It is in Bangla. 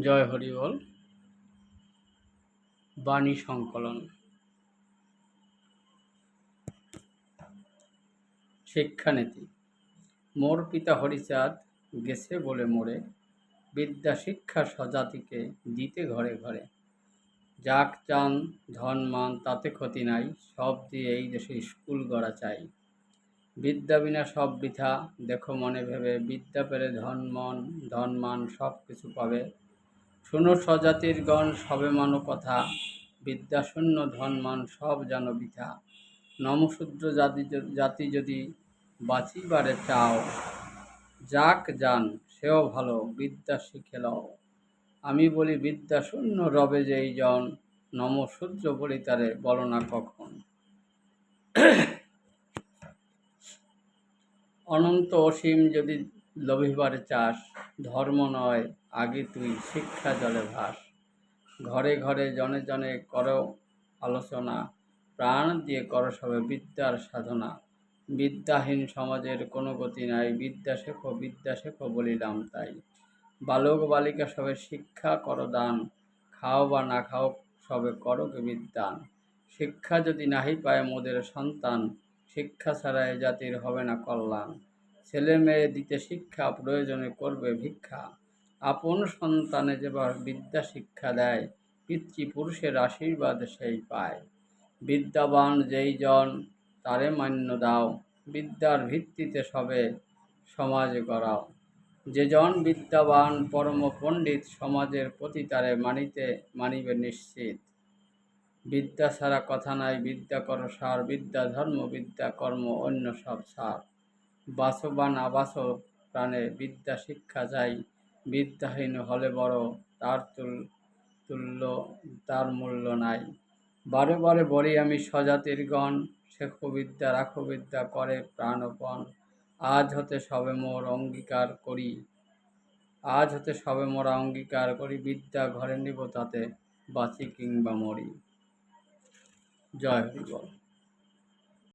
জয় হরিবল বাণী সংকলন। শিক্ষানীতি। মোর পিতা হরিচাঁদ গেছে বলে মোরে, বিদ্যা শিক্ষা স্বজাতিকে দিতে ঘরে ঘরে। যাক চান, ধন মান, তাতে ক্ষতি নাই, সব দিয়ে এই দেশে স্কুল গড়া চাই। বিদ্যা বিনা সব বৃথা, দেখো মনে ভেবে, বিদ্যা পেলে ধন মন, ধন মান সব কিছু পাবে। শুনো স্বজাতির গণ সবে মানো কথা, বিদ্যা শূন্য ধন মান সব জানো বৃথা। নমশূদ্র জাতি জাতি যদি বাঁচিবারে চাও, যাক যান সেও ভালো, বিদ্যা শিখে লও। আমি বলি বিদ্যা শূন্য রবে যেই জন, নমশূদ্র বলি তারে বলো না কখন। অনন্ত অসীম যদি লভিবারে চাস ধর্ম নয়, আগে তুই শিক্ষা জলে ভাস। ঘরে ঘরে জনে জনে কর আলোচনা, প্রাণ দিয়ে করো সবে বিদ্যার সাধনা। বিদ্যাহীন সমাজের কোনো গতি নাই, বিদ্যা শেখো বিদ্যা শেখো বলিলাম তাই। বালক বালিকা সবে শিক্ষা করো দান, খাও বা না খাও সবে করোকে বিদ্যান। শিক্ষা যদি নাহি পায় মোদের সন্তান, শিক্ষা ছাড়া এ জাতির হবে না কল্যাণ। ছেলে মেয়ে দিতে শিক্ষা প্রয়োজনে করবে ভিক্ষা। আপন সন্তানে যেবার বিদ্যা শিক্ষা দেয় পিতৃপুরুষের আশীর্বাদ সেই পায়। বিদ্যাবান যেই জন, তারে মান্য দাও, বিদ্যার ভিত্তিতে সবে সমাজ যে জন বিদ্যাবান, পরম পণ্ডিত, সমাজের প্রতি তারে মানিতে মানিবে নিশ্চিত। বিদ্যা ছাড়া কথা নাই, বিদ্যা কর সার, বিদ্যা ধর্ম, বিদ্যা কর্ম, অন্য সব সার। বাসো বা না বাসো প্রাণে বিদ্যা শিক্ষা যাই বিদ্যাহীন হলে বড়, তার তুল তুল্য, তার মূল্য নাই। বারে বারে বলি আমি, স্বজাতির গণ, শেখো বিদ্যা, রাখো বিদ্যা, করে প্রাণপণ। আজ হতে সবে মোর অঙ্গীকার করি। আজ হতে সবে মোরা অঙ্গীকার করি, বিদ্যা ঘরে নিব তাতে, বাঁচি কিংবা মরি। জয় হরি বল।